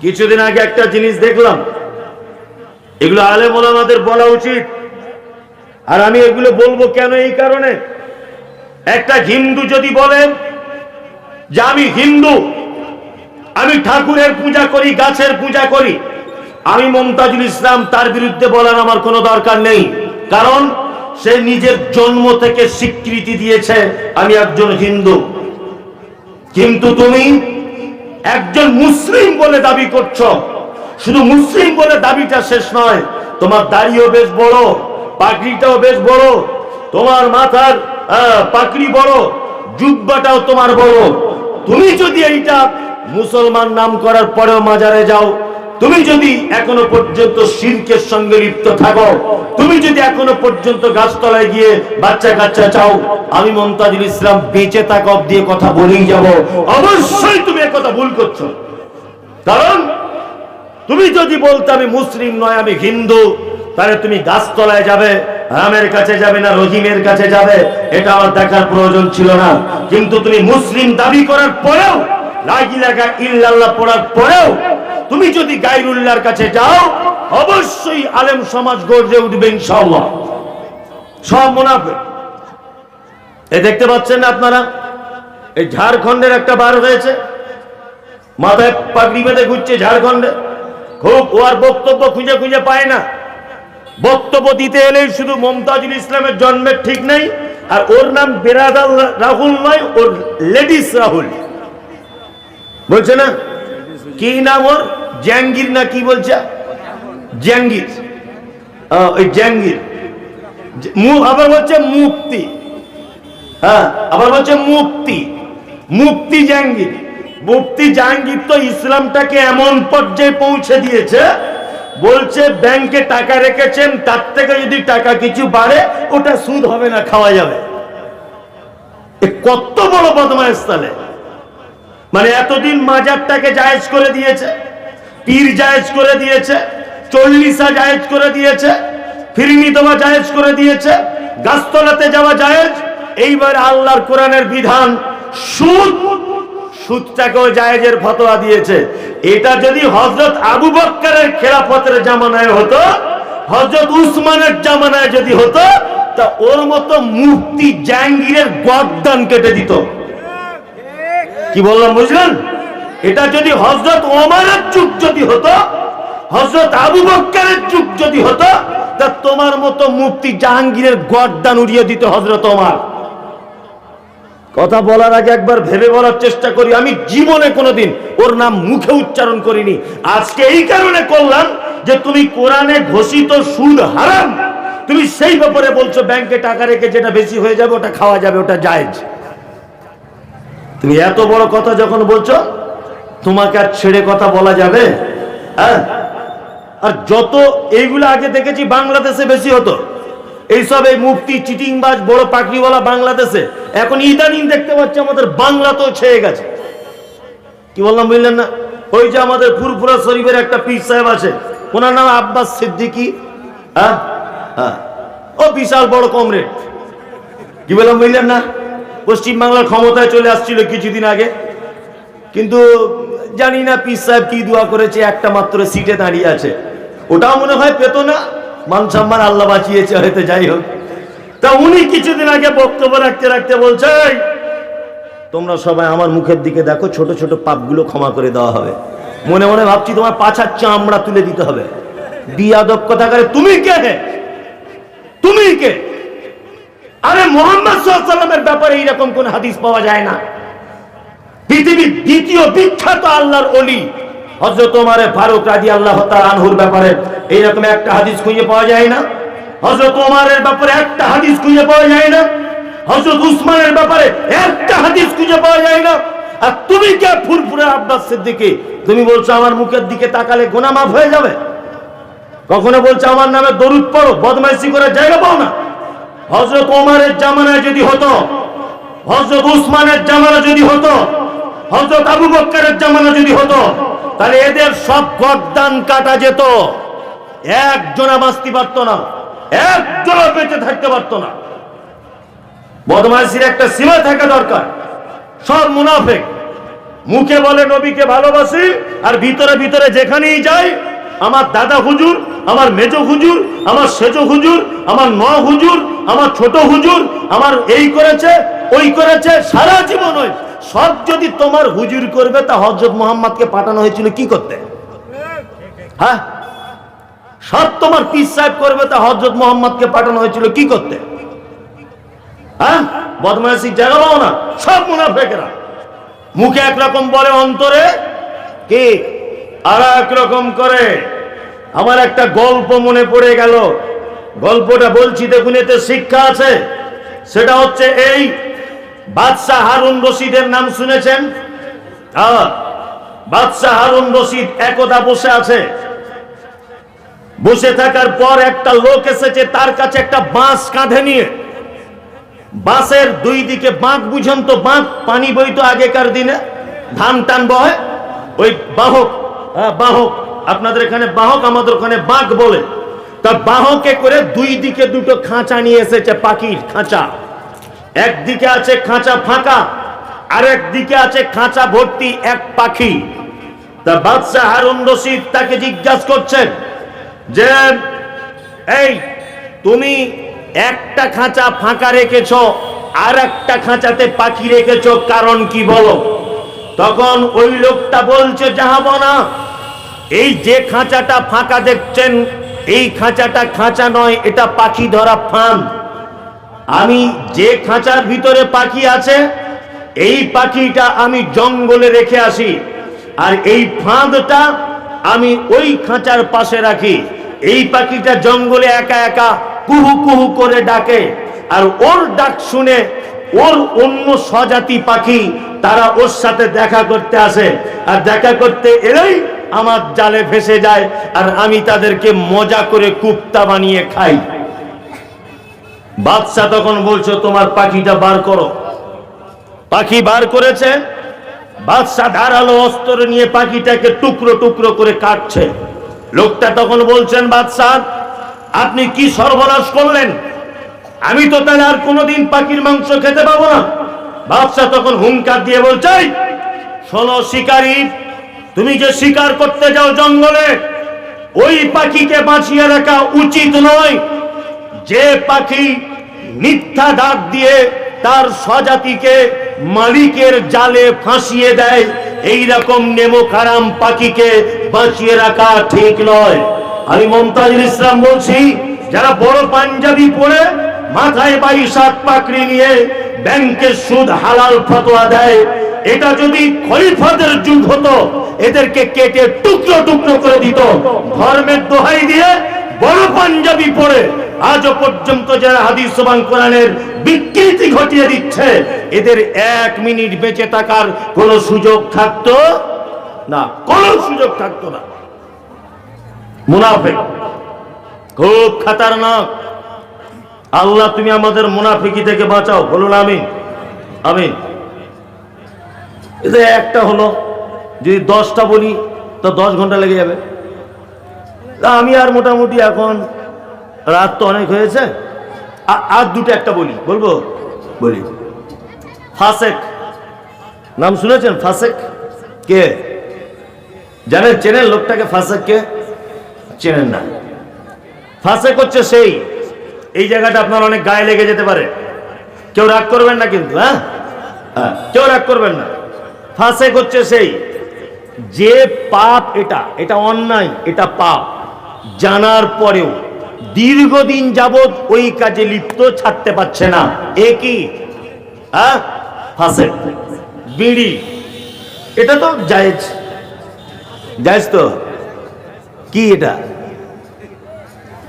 কিছুদিন আগে একটা জিনিস দেখলাম। এগুলো আলেম ওলামাদের বলা উচিত। আর আমি এগুলো বলব কেন এই কারণে? একটা হিন্দু যদি বলেন যে আমি হিন্দু, আমি ঠাকুরের পূজা করি, গাছের পূজা করি, আমি মমতাজুল ইসলাম তার বিরুদ্ধে বলার আমার কোনো দরকার নেই। কারণ সে নিজের জন্ম থেকে স্বীকৃতি দিয়েছে, আমি একজন হিন্দু। কিন্তু তুমি একজন মুসলিম বলে দাবি করছ। শুধু মুসলিম বলে দাবিটা শেষ নয়, তোমার দাড়িও বেশ বড়, পাগড়িটাও বেশ বড়, তোমার মাথার পাগড়ি বড়, জুব্বাটাও তোমার বড়। তুমি যদি এইটা মুসলমান নাম করার পরেও মাজারে যাও, তুমি যদি এখনও পর্যন্ত শিরকের সঙ্গে লিপ্ত থাকো, তুমি যদি এখনও পর্যন্ত গাছতলায় গিয়ে বাচ্চা কাচ্চা চাও, আমি মমতাজুল ইসলাম বেঁচে থাকা দিয়ে কথা বলেই যাব। অবশ্যই তুমি কথা ভুল করছ। কারণ, তুমি যদি বলতে আমি মুসলিম নয়, আমি হিন্দু, তাহলে তুমি গাছতলায় যাবে, রামের কাছে যাবে না, রহিমের কাছে যাবে, এটা আমার দেখার প্রয়োজন ছিল না। কিন্তু তুমি মুসলিম দাবি করার পরেও লাগি ইল্লাল্লাহ পড়ার পরেও, তুমি যদি গাইরুল্লাহর কাছে যাও, অবশ্যই আলেম সমাজ গর্জে উঠবে ইনশাআল্লাহ। সব মুনাফিক। এ দেখতে পাচ্ছেন না আপনারা? এই ঝাড়খণ্ডের একটা বার হয়েছে। মাথায় পাগড়ি বেঁধে ঘুরছে ঝাড়খণ্ডে। খুব ওর বক্তব্য খুঁজে খুঁজে পায় না। বক্তব্য দিতে এলেই শুধু মমতাজুল ইসলামের জন্মের ঠিক নেই আর ওর নাম বেরাদাল রাহুল নয় ওর লেডিস রাহুল। বলছে না? কি নাম ওর? জাহাঙ্গীর না কি বলছে? জাহাঙ্গীর। আহ, ওই মু- আবার বলছে মুক্তি হ্যাঁ আবার বলছে মুক্তি মুক্তি জাহাঙ্গীর। মুক্তি জাহাঙ্গীর তো ইসলামটাকে এমন পর্যায়ে পৌঁছে দিয়েছে, বলছে ব্যাংকে টাকা রেখেছেন, তার থেকে যদি টাকা কিছু বাড়ে, ওটা সুদ হবে না, খাওয়া যাবে। কত বড় বদমাইশ তাহলে। মানে এতদিন মাজারটাকে জায়েজ করে দিয়েছে, পীর জায়েজ করে দিয়েছে, চল্লিশা জায়েজ করে দিয়েছে, ফিরনি দেওয়া জায়েজ করে দিয়েছে, গাছতলাতে যাওয়া জায়েজ, এইবার আল্লাহর কোরআনের বিধান সুদ সুদটাকেও জায়েজের ফতোয়া দিয়েছে। এটা যদি হজরত আবু বক্করের খেলাফতের জামানায় হতো হজরত উসমানের জামানায় যদি হতো, তা ওর মতো মুফতি জাহাঙ্গীরের গদ্দান কেটে দিত। কি বললাম, বুঝলেন? এটা যদি হজরত ওমারের যুগ যদি হতো হজরত আবু বক্করের যুগ যদি হতো, তা তোমার মতো মুফতি জাহাঙ্গীরের গড্ডান উড়িয়ে দিত হজরত ওমার। কথা বলার আগে একবার ভেবে বলার চেষ্টা করি। আমি জীবনে কোনোদিন ওর নাম মুখে উচ্চারণ করিনি। আজকে এই কারণে করলাম যে তুমি কোরআনে ঘোষিত সুদ হারাম। তুমি সেই ব্যাপারে বলছো, ব্যাংকে টাকা রেখে যেটা বেশি হয়ে যাবে ওটা খাওয়া যাবে, ওটা জায়েজ। তুমি এত বড় কথা যখন বলছো, তোমাকে আর ছেড়ে কথা বলা যাবে? হ্যাঁ? আর যত এইগুলো আগে দেখেছি, বাংলাদেশে বেশি হতো। এইসব এই মুফতি, চিটিংবাজ, বড় পাকড়িওয়ালা বাংলাদেশে। এখন ইদানিং দেখতে পাচ্ছি আমাদের বাংলাতেও ছেয়ে গেছে। কি বললাম বুঝলেন না? ওই যে আমাদের ফুরফুরা শরীফের একটা পীর সাহেব আছে, ওনার নাম আব্বাস সিদ্দিকি। হ্যাঁ? হ্যাঁ। ও বিশাল বড় কমরেড। কি বললাম বুঝলেন না? পশ্চিমবাংলার ক্ষমতায় চলে আসছিল কিছুদিন আগে। কিন্তু জানি না পীর সাহেব কি দোয়া করেছে, একটা মাত্র সিটে দাঁড়িয়ে আছে। ওটাও মনে হয় পেত না। মান সম্মান আল্লাহ বাঁচিয়েছে, হয়তো যাই হোক। তা উনি কিছুদিন আগে বক্তব্য রাখতে রাখতে বলছে তোমরা সবাই আমার মুখের দিকে দেখো, ছোট ছোট পাপগুলো ক্ষমা করে দেওয়া হবে। মনে মনে ভাবছি তোমার পাছার চামড়া তুলে দিতে হবে। বিয়াদব কথা করে, তুমি কে তুমি কে? আরে মোহাম্মদ সাল্লামের ব্যাপারে এইরকম কোন হাদিস পাওয়া যায় না। পৃথিবীর দ্বিতীয় বিখ্যাত আল্লাহর অলি হজরত ওমারে ফারুক রাজি আল্লাহ আনহুর ব্যাপারে এইরকম একটা হাদিস খুঁজে পাওয়া যায় না। হজরত ওমারের ব্যাপারে একটা হাদিস খুঁজে পাওয়া যায় না। হজরত উসমানের ব্যাপারে একটা হাদিস খুঁজে পাওয়া যায় না। আর তুমি কে ফুরফুরে আব্বাস সিদ্দিকি? তুমি বলছো আমার মুখের দিকে তাকালে গোনা মাফ হয়ে যাবে। কখনো বলছো আমার নামে দরুদ পড়ো, বদমাইশি করার জায়গা পাও না। হজরত ওমারের জামানায় যদি হতো হজরত উসমানের জামানা যদি হতো হজরত আবু বক্করের জামানা যদি হতো তাহলে এদের সব গদ্দান কাটা যেত। একজনা বাঁচতে পারতো না একজনা বেঁচে থাকতে পারতো না। বদমাইশির একটা সীমা থাকা দরকার। সব মুনাফেক। মুখে বলে, নবীকে ভালোবাসি, আর ভিতরে ভিতরে যেখানেই যাই, আমার দাদা হুজুর, আমার মেজ হুজুর, আমার সেজ হুজুর, আমার ন হুজুর, আমার ছোট হুজুর, আমার এই করেছে, ওই করেছে, সারা জীবন ওই সব যদি তোমার হুজুর করবে, তা হজরত মোহাম্মদকে পাঠানো হয়েছিল কি করতে? হ্যাঁ? সব তোমার পিস সাহেব করবে, তা হজরত মোহাম্মদকে পাঠানো হয়েছিল কি করতে? হ্যাঁ? বদমাইশি জায়গাও না, সব মুনাফেকেরা। মুখে একরকম বলে অন্তরে, কি? আর একরকম করে। আমার একটা গল্প মনে পড়ে গেল। গল্পটা বলছি দেখুন, এতে শিক্ষা আছে। সেটা হচ্ছে এই বাদশাহ হারুন রশিদের নাম শুনেছেন? হ্যাঁ বাদশাহ হারুন রশিদ একদা বসে আছে। বসে থাকার পর একটা লোক এসেছে, তার কাছে একটা বাঁশ কাঁধে নিয়ে। বাঁশের দুই দিকে বাঁক বুঝেন তো, বাঁক পানি বইতো আগেকার দিনে। ধান টান বয় ওই বাহক হ্যাঁ বাহক, আপনাদের এখানে বাহক, আমাদের ওখানে বাঁক বলে। তা বাহকে করে দুই দিকে দুটো খাঁচা নিয়ে এসেছে, পাখির খাঁচা। একদিকে আছে খাঁচা ফাঁকা আর একদিকে আছে খাঁচা ভর্তি এক পাখি। তা বাদশাহ হারুন রশিদ তাকে জিজ্ঞাসা করছেন যে, এই, তুমি একটা খাঁচা ফাঁকা রেখেছ আর একটা খাঁচাতে পাখি রেখেছ, কারণ কি বলো? তখন ওই লোকটা বলছে যাহাবো না এই যে খাঁচাটা ফাঁকা দেখছেন, এই খাঁচাটা খাঁচা নয়, এটা পাখি ধরা ফাঁদ। আমি যে খাঁচার ভিতরে পাখি আছে, এই পাখিটা আমি জঙ্গলে রেখে আসি, আর এই ফাঁদটা আমি ওই খাঁচার পাশে রাখি। এই পাখিটা জঙ্গলে একা একা কুহু কুহু করে ডাকে, আর ওর ডাক শুনে ওর অন্য স্বজাতি পাখি, তারা ওর সাথে দেখা করতে আসে, আর দেখা করতে এলেই আমার জালে ফেসে যায়, আর আমি তাদেরকে মজা করে কুপ্তা বানিয়ে খাই। বাদশাহ তখন বলছো তোমার পাখিটা বার করো। পাখি বার করেছে। বাদশাহ ধারালো অস্ত্র নিয়ে পাখিটাকে টুকরো টুকরো করে কাটছে। লোকটা তখন বলছেন বাদশাহ আপনি কি সর্বনাশ করলেন? আমি তো তাহলে আর কোনোদিন পাখির মাংস খেতে পাবো না। বাদশাহ তখন হুঙ্কার দিয়ে বলছে "এই, শোনো শিকারী তুমি যে শিকার করতে যাও জঙ্গলে ওই পাখিকে বাঁচিয়ে রাখা উচিত নয়। যে পাখি মিথ্যা ডাক দিয়ে তার স্বজাতিকে মালিকের জালে ফাঁসিয়ে দেয়। এই রকম নেমো খারাম পাখিকে বাঁচিয়ে রাখা ঠিক নয়। আমি মমতাজুল ইসলাম বলছি, যারা বড় পাঞ্জাবি পরে মাথায় বাইশ হাত পাকড়ি নিয়ে ব্যাংকের সুদ হালাল ফতোয়া দেয়, এটা যদি খলিফাদের যুগ হতো, এদেরকে কেটে টুকরো টুকরো করে দিত। ধর্মের দোহাই দিয়ে বড় পাঞ্জাবি পরে আজও পর্যন্ত যারা হাদিস কোরআনের বিকৃতি ঘটিয়ে দিচ্ছে, এদের এক মিনিট বেঁচে থাকার কোনো সুযোগ থাকতো না, কোনো সুযোগ থাকতো না। মুনাফেক, খুব খাতারনাক। আল্লাহ, তুমি আমাদের মুনাফিকি থেকে বাঁচাও, বলুন আমিন আমিন। এতে একটা হলো, যদি দশটা বলি, তো দশ ঘণ্টা লেগে যাবে। আমি আর মোটামুটি এখন রাত তো অনেক হয়েছে। আর দুটো একটা বলি। বলব? বলি। ফাসেক। নাম শুনেছেন ফাসেক? কে? জানেন চেনেন লোকটাকে ফাসেক কে? চেনেন না। ফাসেক হচ্ছে সেই। এই জায়গাটা আপনার অনেক গায়ে লেগে যেতে পারে। কেউ রাগ করবেন না কিন্তু হ্যাঁ? হ্যাঁ, কেউ রাগ করবেন না। ফাসেক হচ্ছে সেই। যে পাপ এটা এটা অন্যায় এটা পাপ। জানার পরেও দীর্ঘদিন যাবৎ ওই কাজে লিপ্ত ছাড়তে পারছে না। এ কি? হ্যাঁ? বিড়ি। এটা তো জায়েজ। জায়েজ তো? কি এটা?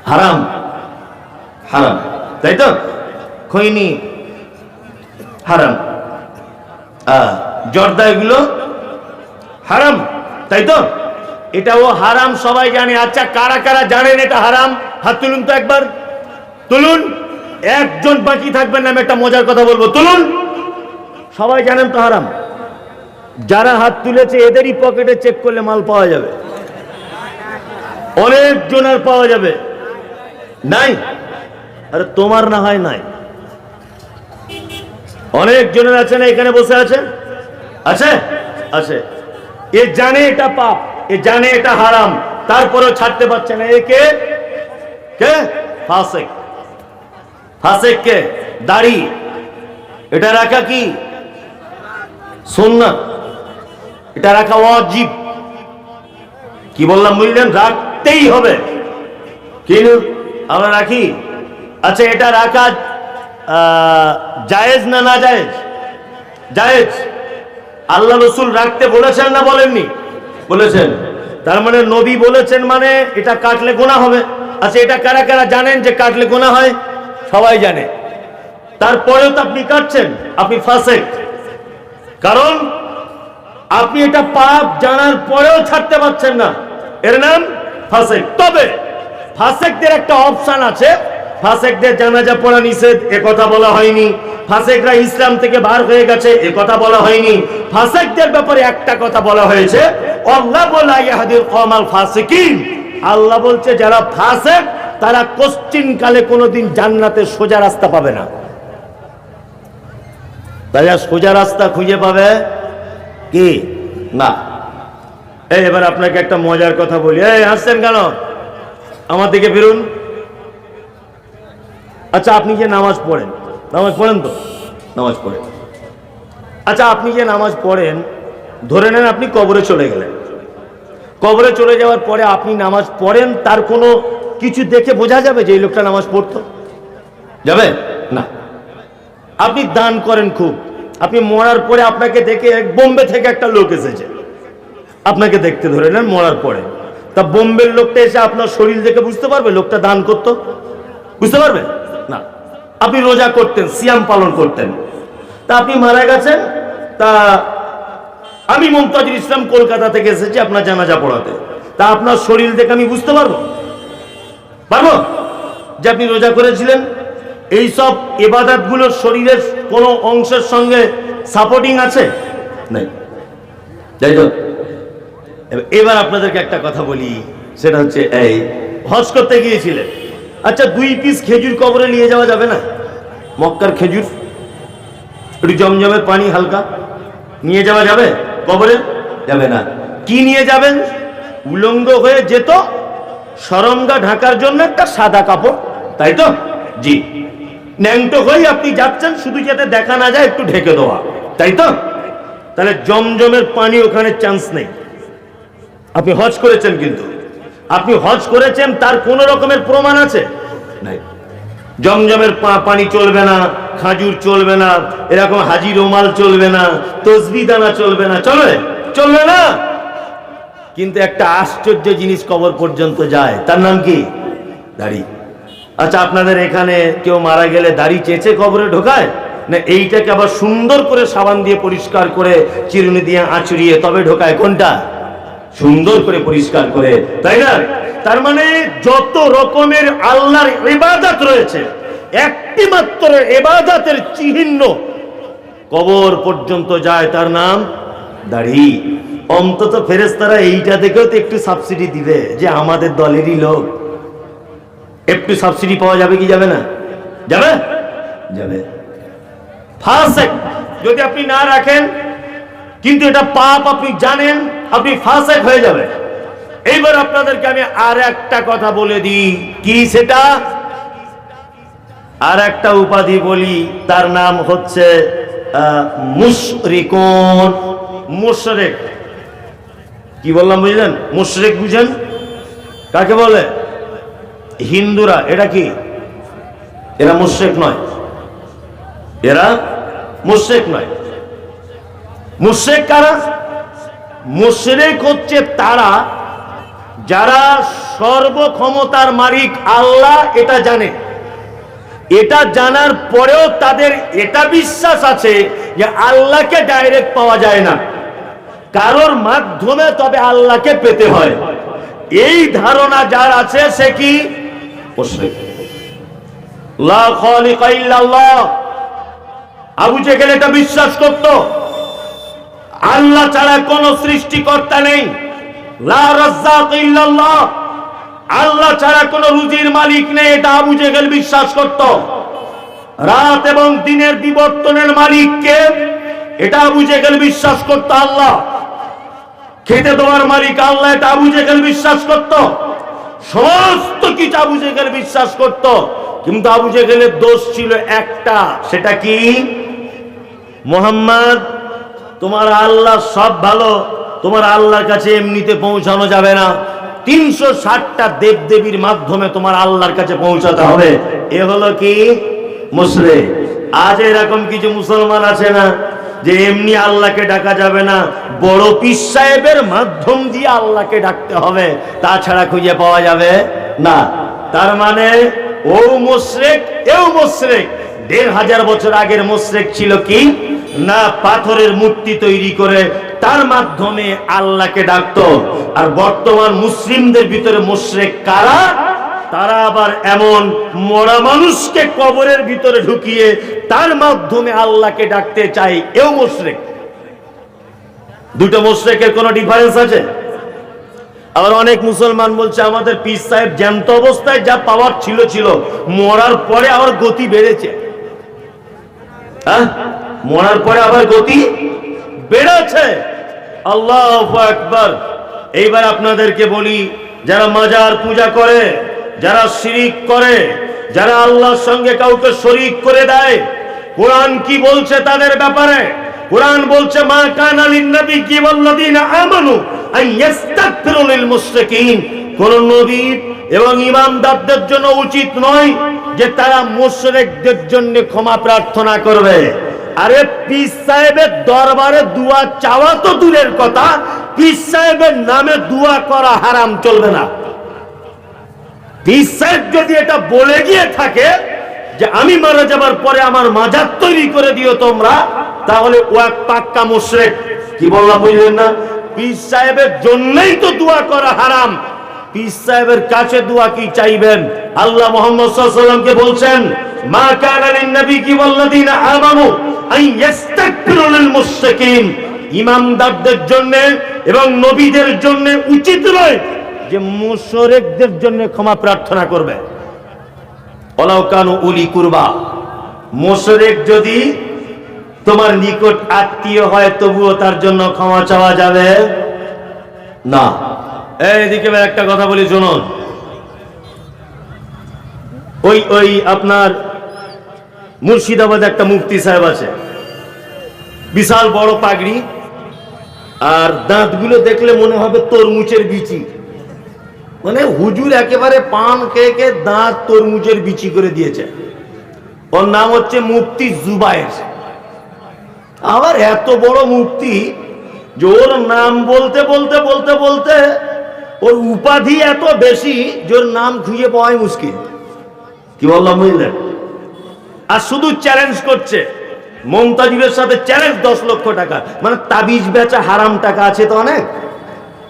হারাম। হারাম। তাই তো? খৈনি। হারাম। জর্দা এগুলো? হারাম। তাই তো? এটাও হারাম, সবাই জানে। আচ্ছা কারা কারা জানেন এটা হারাম? হাত তুলুন তো একবার। তুলুন। একজন বাকি থাকবেন না, আমি একটা মজার কথা বলব। তুলুন। সবাই জানেন তো হারাম? যারা হাত তুলেছে, এদেরই পকেটে চেক করলে মাল পাওয়া যাবে। অনেক জনের পাওয়া যাবে। নাই? আরে, তোমার না হয় নাই। অনেক জনের আছে না, এখানে বসে আছে? আছে? আছে। এ জানে এটা পাপ। এ জানে এটা হারাম, তারপরেও ছাড়তে পারছে না। একে কে? ফাসেক। ফাসেক কে? দাড়ি। এটা রাখা কি? সুন্নাত। এটা রাখা অজীব কি বললাম বুঝলেন? রাখতেই হবে। কিন্তু আমরা রাখি? আচ্ছা এটা রাখা জায়েজ না না জায়েজ? জায়েজ। আল্লাহ রসুল রাখতে বলেছেন না বলেননি? বলেছেন। তার মানে নবী বলেছেন মানে এটা কাটলে গোনা হবে। আচ্ছা এটা কারা কারা জানেন যে কাটলে গোনা হয়? সবাই জানে। তারপরেও তো আপনি কাটছেন, আপনি ফাসেক। কারণ আপনি এটা পাপ জানার পরেও ছাড়তে পারছেন না। এর নাম ফাসেক। তবে ফাসেকদের একটা অপশন আছে ফাসেকদের জানাজা পড়া নিষেধ, এ কথা বলা হয়নি। ফাসেকরা ইসলাম থেকে বার হয়ে গেছে, এ কথা বলা হয়নি। ফাসেকদের ব্যাপারে একটা কথা বলা হয়েছে আল্লাহ বলছে, যারা ফাসেক, তারা কোশ্চিন কালে কোনোদিন জান্নাতের সোজা রাস্তা পাবে না। তারা সোজা রাস্তা খুঁজে পাবে কি? না। এই, এবার আপনাকে একটা মজার কথা বলি। এই, হাসছেন কেন? আমার দিকে ফিরুন। আচ্ছা আপনি যে নামাজ পড়েন নামাজ পড়েন তো? নামাজ পড়েন। আচ্ছা আপনি যে নামাজ পড়েন ধরে নেন আপনি কবরে চলে গেলেন। কবরে চলে যাওয়ার পরে আপনি নামাজ পড়েন তার কোনো কিছু দেখে বোঝা যাবে যে এই লোকটা নামাজ পড়তো? যাবে? না। আপনি দান করেন খুব। আপনি মরার পরে আপনাকে দেখে এক বোম্বে থেকে একটা লোক এসেছে। আপনাকে দেখতে ধরে নেন মরার পরে। তা বোম্বের লোকটা এসে আপনার শরীর দেখে বুঝতে পারবে লোকটা দান করতো? বুঝতে পারবে? না। আপনি রোজা করতেন, সিয়াম পালন করতেন। তা আপনি মারা গেছেন, তা আমি মমতাজুল ইসলাম কলকাতা থেকে এসেছি আপনার জানাজা পড়াতে। তা আপনার শরীর দেখে আমি বুঝতে পারব? পারব? যে আপনি রোজা করেছিলেন, এই সব এবাদাতগুলোর শরীরের কোনো অংশের সঙ্গে সাপোর্টিং আছে? নাই। যাই তো এবার আপনাদেরকে একটা কথা বলি, সেটা হচ্ছে এই, হজ করতে গিয়েছিলেন। আচ্ছা দুই পিস খেজুর কবরে নিয়ে যাওয়া যাবে না? মক্কার খেজুর, একটু জমজমের পানি হালকা। নিয়ে যাওয়া যাবে? কবরে? যাবে না। কি নিয়ে যাবেন? উলঙ্গ হয়ে যেত সরঙ্গা ঢাকার জন্য একটা সাদা কাপড়, তাই তো? জি। ন্যাংটো হয়ে আপনি যাচ্ছেন, শুধু যাতে দেখা না যায়, একটু ঢেকে দেওয়া। তাই তো? তাহলে জমজমের পানি ওখানে চান্স নেই। আপনি হজ করেছেন কিন্তু। আপনি হজ করেছেন তার কোন রকমের প্রমাণ আছে? জমজমের পানি চলবে না খাজুর চলবে না এরকম হাজির রুমাল চলবে না তসবি দানা চলবে না। চলবে চলবে না। কিন্তু একটা আশ্চর্য জিনিস কবর পর্যন্ত যায়। তার নাম কি? দাড়ি। আচ্ছা আপনাদের এখানে কেউ মারা গেলে দাড়ি চেঁচে কবরে ঢোকায়? না এইটাকে আবার সুন্দর করে সাবান দিয়ে পরিষ্কার করে চিরুনি দিয়ে আঁচড়িয়ে তবে ঢোকায়? কোনটা? সুন্দর করে পরিষ্কার করে, তাই না? তার মানে যত রকমের আল্লাহর ইবাদত রয়েছে একটি মাত্র এবাদাতের চিহ্ন কবর পর্যন্ত যায়, তার নাম দাড়ি। অন্তত ফেরেস্তারা এইটা দেখেও তো একটু সাবসিডি দিবে যে আমাদের দলেরই লোক। একটু সাবসিডি পাওয়া যাবে কি যাবে না? যাবে? যাবে। ফাসেক যদি আপনি না রাখেন কিন্তু এটা পাপ, আপনি জানেন, আপনি ফাসেক হয়ে যাবে এইবার আপনাদেরকে আমি আর একটা কথা বলে দিই। কি সেটা? আর একটা উপাধি বলি, তার নাম হচ্ছে মুশরিকুন। মুশরেক। কি বললাম বুঝলেন? মুশরেক বুঝেন? কাকে বলে? হিন্দুরা। এটা কি? এরা মুশরেক নয়। এরা মুশরেক নয়। মুশরেক কারা মুশরেক হচ্ছে তারা যারা সর্বক্ষমতার মালিক, আল্লাহ এটা জানে। এটা জানার পরেও তাদের এটা বিশ্বাস আছে যে আল্লাহকে ডাইরেক্ট পাওয়া যায় না। কারোর মাধ্যমে তবে আল্লাহকে পেতে হয়। এই ধারণা যার আছে সে কি। আবু জেহেল এটা বিশ্বাস করত। আল্লাহ ছাড়া কোন সৃষ্টিকর্তা নেই। আল্লাহ ছাড়া কোন রুজির মালিক নেই, এটা আবু জেহেল বিশ্বাস করত। রাত এবং দিনের বিবর্তনের মালিককে এটা আবু জেহেল বিশ্বাস করত আল্লাহ। খেতে তোমার মালিক আল্লাহ, এটা আবু জেহেল বিশ্বাস করত। সমস্ত কিছু আবু জেহেল বিশ্বাস করত। কিন্তু আবু জেহেলের দোষ ছিল একটা, সেটা কি? মোহাম্মদ তোমার আল্লাহ সব ভালো, তোমার আল্লাহর কাছে এমনিতে পৌঁছানো যাবে না। তিনশো ষাটটা দেব দেবীর মাধ্যমে তোমার আল্লাহর কাছে পৌঁছাতে হবে। এ হলো কি? মুসলে আজ এরকম কিছু মুসলমান আছে না, যে এমনি আল্লাহকে ডাকা যাবে না। বড় পীর সাহেবের মাধ্যম দিয়ে আল্লাহকে ডাকতে হবে তাছাড়া খুঁজে পাওয়া যাবে না। তার মানে ও মোশরেক, এও মোশরেক। দেড় হাজার বছর আগের মোশরেক ছিল কি? না পাথরের মূর্তি তৈরি করে, তার মাধ্যমে আল্লাহকে ডাকতো। আর বর্তমান মুসলিমদের ভিতরে মোশরেক কারা? তারা আবার এমন মরা মানুষকে কবরের ভিতরে ঢুকিয়ে তার মাধ্যমে আল্লাহকে ডাকতে চাই এও মোশরেক। দুটো মোশরেকের কোনো ডিফারেন্স আছে? আবার অনেক মুসলমান বলছে, আমাদের পীর সাহেব জ্যান্ত অবস্থায় যা পাওয়ার ছিল ছিল, মরার পরে আবার গতি বেড়েছে। হ্যাঁ? মরার পরে আবার গতি বেড়েছে। আল্লাহ একবার এইবার আপনাদেরকে বলি, যারা মাজার পূজা করে, যারা শিরিক করে, যারা আল্লাহর সঙ্গে কাউকে শরিক করে দেয়, কোরআন কি বলছে তাদের ব্যাপারে? কোরআন বলছে, মা কানা লিন্নবী কি বল্লাদিনা আমানু আন ইস্তাগফিরু মুশরিকিন। কোন নবী এবং ইমামদারদের জন্য উচিত নয় যে তারা মুশরিকদের জন্য ক্ষমা প্রার্থনা করবে। আরে পীর সাহেবের দরবারে দুয়া চাওয়া তো দূরের কথা, পীর সাহেবের নামে দুয়া করা হারাম চলবে না। পীর সাহেব যদি এটা বলে গিয়ে থাকে যে আমি মারা যাবার পরে আমার মাজার তৈরি করে দিও তোমরা, তাহলে ও এক পাক্কা মুশরিক। কি বললাম বুঝলেন না? পীর সাহেবের জন্যই তো দোয়া করা হারাম। পীর সাহেবের কাছে দোয়া কি চাইবেন? আল্লাহ মোহাম্মদ সাল্লামকে বলছেন মা কানা নবী কি ওয়াল্লাযিনা আমানু মুশরিকিন ইমামদারদের জন্য এবং নবীদের জন্য উচিত নয় যে মুশরিকদের জন্য ক্ষমা প্রার্থনা করবে। অলাউকানু উলি কুরবা। মুশরিক যদি তোমার নিকট আত্মীয় হয়, তবুও তার জন্য ক্ষমা চাওয়া যাবে না। এইদিকে একটা কথা বলি, শুনুন। ওই ওই আপনার মুর্শিদাবাদে একটা মুফতি সাহেব আছে। বিশাল বড় পাগড়ি। আর দাঁতগুলো দেখলে মনে হবে তরমুজের বিচি। মানে হুজুর একেবারে পান খেয়ে খেয়ে দাঁত তরমুজের বিচি করে দিয়েছে। ওর নাম হচ্ছে মুফতি জুবায়ের। আবার এত বড় মুফতি যে ওর নাম বলতে বলতে বলতে বলতে ওর উপাধি এত বেশি যে ওর নাম খুঁজে পাওয়াই মুশকিল। কি বললাম বুঝলেন আর শুধু চ্যালেঞ্জ করছে। মমতাজুলের সাথে চ্যালেঞ্জ দশ লক্ষ টাকা। মানে তাবিজ বেচা হারাম টাকা আছে তো অনেক?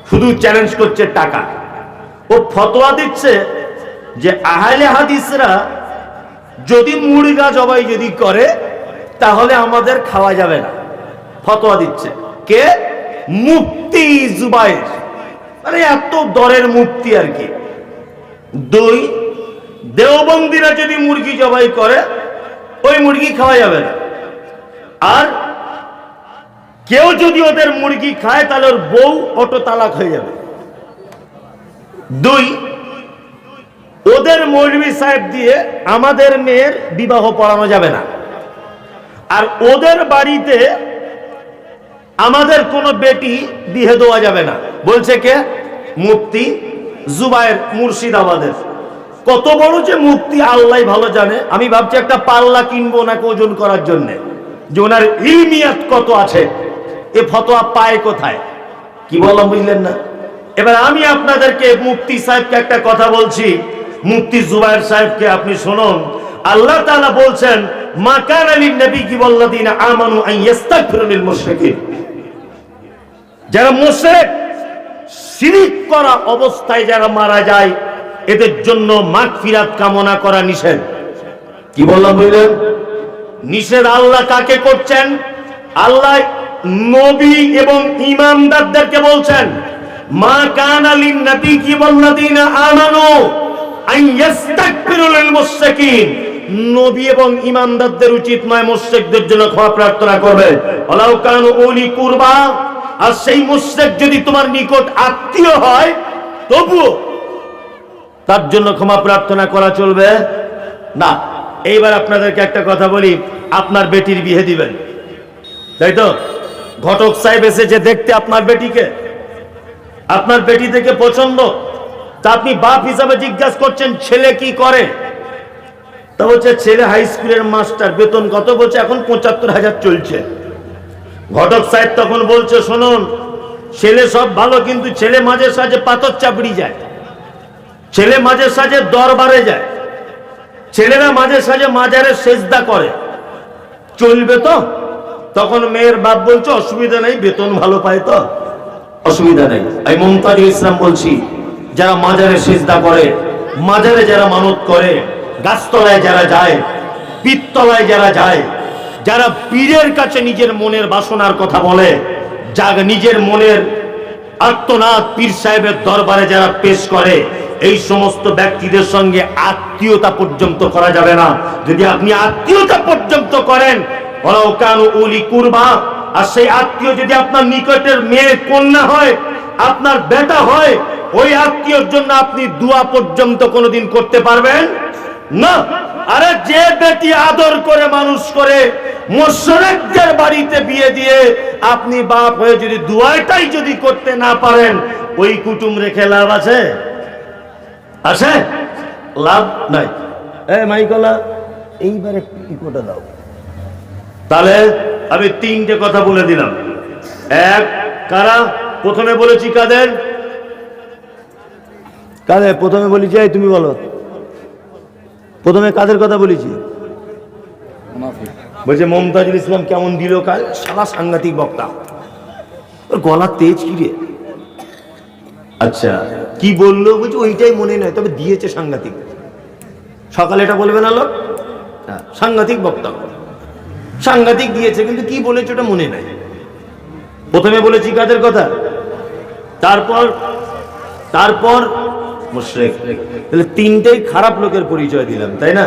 শুধু চ্যালেঞ্জ করছে টাকা। ও ফতোয়া দিচ্ছে যে আহলে হাদিসরা যদি মুড়িগা জবাই যদি করে, তাহলে আমাদের খাওয়া যাবে না। ফতোয়া দিচ্ছে। কে? মুক্তি জুবাইর। মানে এত দরের মুক্তি আর কি। দুই, দেওবন্দিরা যদি মুরগি জবাই করে ওই মুরগি খাওয়া যাবে না। আর কেউ যদি ওদের মুরগি খায়, তাহলে ওর বউ অটো তালাক হয়ে যাবে। দুই, ওদের মৌলবী সাহেব দিয়ে আমাদের মেয়ের বিবাহ পড়ানো যাবে না। আর ওদের বাড়িতে আমাদের কোনো বেটি বিয়ে দেওয়া যাবে না। বলছে কে? মুফতি জুবায়ের মুর্শিদাবাদের। কত বড় যে মুক্তি আল্লাহ ভালো জানে। আমি ভাবছি একটা পাল্লা কিনবো ওনাকে ওজন করার জন্যে। যে ওনার ইলমিয়াত কত আছে? এ ফতোয়া পায় কোথায়? কি বললাম বুঝলেন না? এবার আমি আপনাদেরকে মুফতি সাহেবকে একটা কথা বলছি। মুফতি জুবাইর সাহেবকে আপনি শুনুন। আল্লাহ তাআলা বলছেন, মা কানা লিন নবী কি বল্লাদিনা আমানু লিল মুশরিকিন। যারা মুশরিক, শিরিক করা অবস্থায় যারা মারা যায় এদের জন্য মাগফিরাত কামনা করা নিষেধ। কি বললাম বুঝলেন? নিষেধ আল্লাহ কাকে করছেন? আল্লাহ নবী এবং ইমামদারদেরকে বলছেন মা কানা লিন নবী কি বল্লাদিনা আমানু লিল মুশরিকিন নবী এবং ইমানদারদের উচিত নয় মুশরিকদের জন্য ক্ষমা প্রার্থনা করবে। ওয়ালাউ কানু উলি কুরবা। আর সেই মুশ্রেক যদি তোমার নিকট আত্মীয় হয় তবুও তার জন্য ক্ষমা প্রার্থনা করা চলবে? না। এইবার আপনাদেরকে একটা কথা বলি, আপনার বেটির বিয়ে দিবেন। তাই তো? ঘটক সাহেব এসেছে দেখতে আপনার বেটিকে, আপনার বেটি থেকে পছন্দ, তা আপনি বাপ হিসাবে জিজ্ঞাসা করছেন, ছেলে কি করে? তা বলছে, ছেলে হাই স্কুলের মাস্টার বেতন কত বলছে, এখন পঁচাত্তর হাজার চলছে। ঘটক সাহেব তখন বলছে, শুনুন, ছেলে সব ভালো, কিন্তু ছেলে মাঝে সাঝে পাথর চাপড়ি যায়। ছেলে মাঝে সাঝে দরবারে যায়। ছেলেরা মাঝে সাঝে মাজারে সেজদা করে। চলবে তো? তখন মেয়ের বাপ বলছে, অসুবিধা নেই, বেতন ভালো পায় তো। অসুবিধা নেই। আমি মমতাজুল ইসলাম বলছি, যারা মাজারে সেজদা করে, মাজারে যারা মানত করে, গাছতলায় যারা যায় পিত্তলায় যারা যায়, যারা পীরের কাছে নিজের মনের বাসনার কথা বলে যা নিজের মনের আত্মনাথ পীর সাহেবের দরবারে যারা পেশ করে এই সমস্ত ব্যক্তিদের সঙ্গে আত্মীয়তা পর্যন্ত করা যাবে না। যদি আপনি আত্মীয়তা পর্যন্ত করেন কানু উলি কুরবা, আর সেই আত্মীয় যদি আপনার নিকটের মেয়ে কন্যা হয়, আপনার বেটা হয়, ওই আত্মীয়র জন্য আপনি দুয়া পর্যন্ত কোনোদিন করতে পারবেন? না। আরে যে বেটি আদর করে মানুষ করে মোশরেকদের বাড়িতে বিয়ে দিয়ে আপনি বাপ হয়ে যদি দুয়াটাই যদি করতে না পারেন, ওই কুটুম রেখে লাভ আছে? আছে? লাভ নাই। এ মাইকলা এইবার একটু ইকোটা দাও? তাহলে আমি তিনটে কথা বলে দিলাম। এক কারা? প্রথমে বলেছি কাদের? কাদের? প্রথমে বলেছি তুমি বলো। প্রথমে কাদের কথা বলেছি? বলছে মমতাজুল ইসলাম কেমন দিল কাল? সারা সাংঘাতিক বক্তা। ওর গলার তেজ কি রে? আচ্ছা কি বলল? বলছে ওইটাই মনে নয়। তবে দিয়েছে সাংঘাতিক। সকালে এটা বলবে না লোক হ্যাঁ, সাংঘাতিক বক্তা সাংঘাতিক দিয়েছে কিন্তু কি বলেছে ওটা মনে নাই। প্রথমে বলেছি কাদের কথা? তারপর তারপর তাহলে তিনটেই খারাপ লোকের পরিচয় দিলাম তাই না?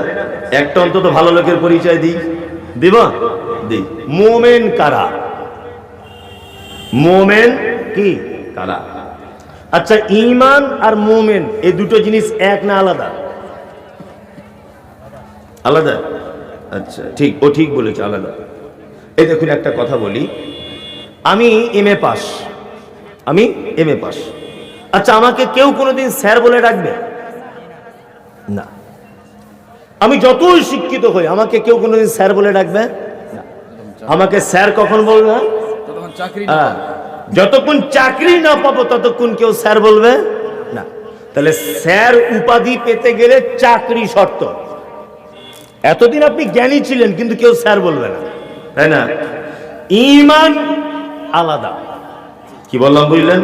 একটা অন্তত ভালো লোকের পরিচয় দিই। দিব? দিই। মোমেন কারা? মোমেন কি? কারা? আচ্ছা ইমান আর মোমেন এই দুটো জিনিস এক না আলাদা? আলাদা? আচ্ছা ঠিক ও ঠিক বলেছে আলাদা। এই দেখুন একটা কথা বলি। আমি এম এ পাস। আমি এম এ পাস। আচ্ছা আমাকে কেউ কোনোদিন স্যার বলে ডাকবে? না। আমি যতই শিক্ষিত হই আমাকে কেউ কোনোদিন স্যার বলে ডাকবে? আমাকে স্যার কখন বলবে? চাকরি হ্যাঁ, যতক্ষণ চাকরি না পাবো, ততক্ষণ কেউ স্যার বলবে না। তাহলে স্যার উপাধি পেতে গেলে চাকরি শর্ত। এতদিন আপনি জ্ঞানী ছিলেন, কিন্তু কেউ স্যার বলবে না। তাই না? ইমান আলাদা। কি বললাম, বুঝলেন?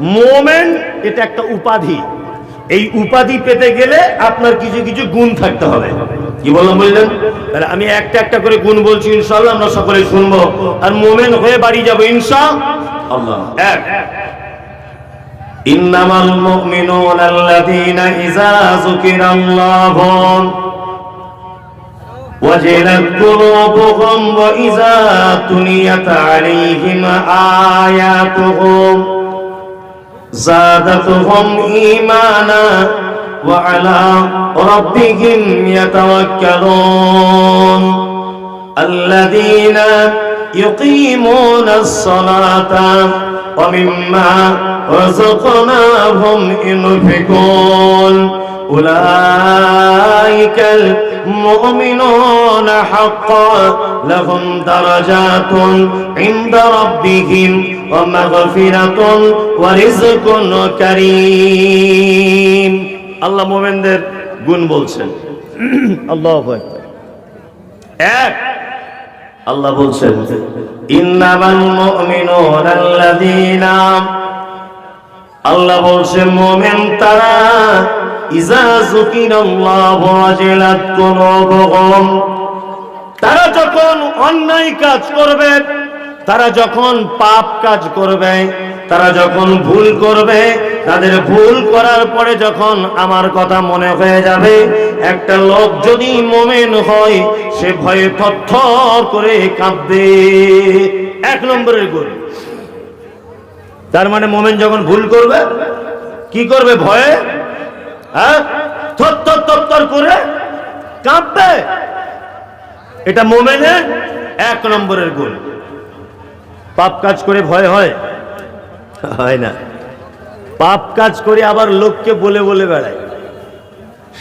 মোমেন, এটা একটা উপাধি। এই উপাধি পেতে গেলে আপনার কিছু কিছু গুণ থাকতে হবে। কি বললাম বুঝলেন তাহলে আমি একটা একটা করে গুণ বলছি ইনশাল্লাহ আমরা সকলে শুনবো আর মোমেন হয়ে বাড়ি যাবো ইনশা আল্লাহ এক ইন্নামাল মুমিনুন আল্লাযীনা ইযা যুকিরাল্লাহু وجلت قلوبهم وإذا تليت عليهم آياتهم زادتهم إيمانا وعلى ربهم يتوكلون. الذين يقيمون الصلاة ومما رزقناهم ينفقون. أولئك المؤمنون حقا لهم درجات عند ربهم ومغفرة ورزق كريم. আল্লাহ মোমেনদের গুণ বলছেন। আল্লাহ এক আল্লাহ বলছেন আল্লাহ বলছেন মোমেন তারা তারা যখন অন্যায় কাজ করবে তারা যখন পাপ কাজ করবে তারা যখন ভুল করবে, তাদের ভুল করার পরে যখন আমার কথা মনে হয়ে যাবে, একটা লোক যদি মোমেন হয়, সে ভয়ে থরথর করে কাঁদবে। এক নম্বরের গুণ। তার মানে মোমেন যখন ভুল করবে, কি করবে ভয়ে? হ্যাঁ? থর থর থর থর করে কাঁপবে এটা মোমেনের এক নম্বরের গুণ। পাপ কাজ করে ভয় হয়। হয় না। পাপ কাজ করে আবার লোককে বলে বলে বেড়ায়।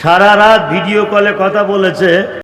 সারা রাত ভিডিও কলে কথা বলেছে।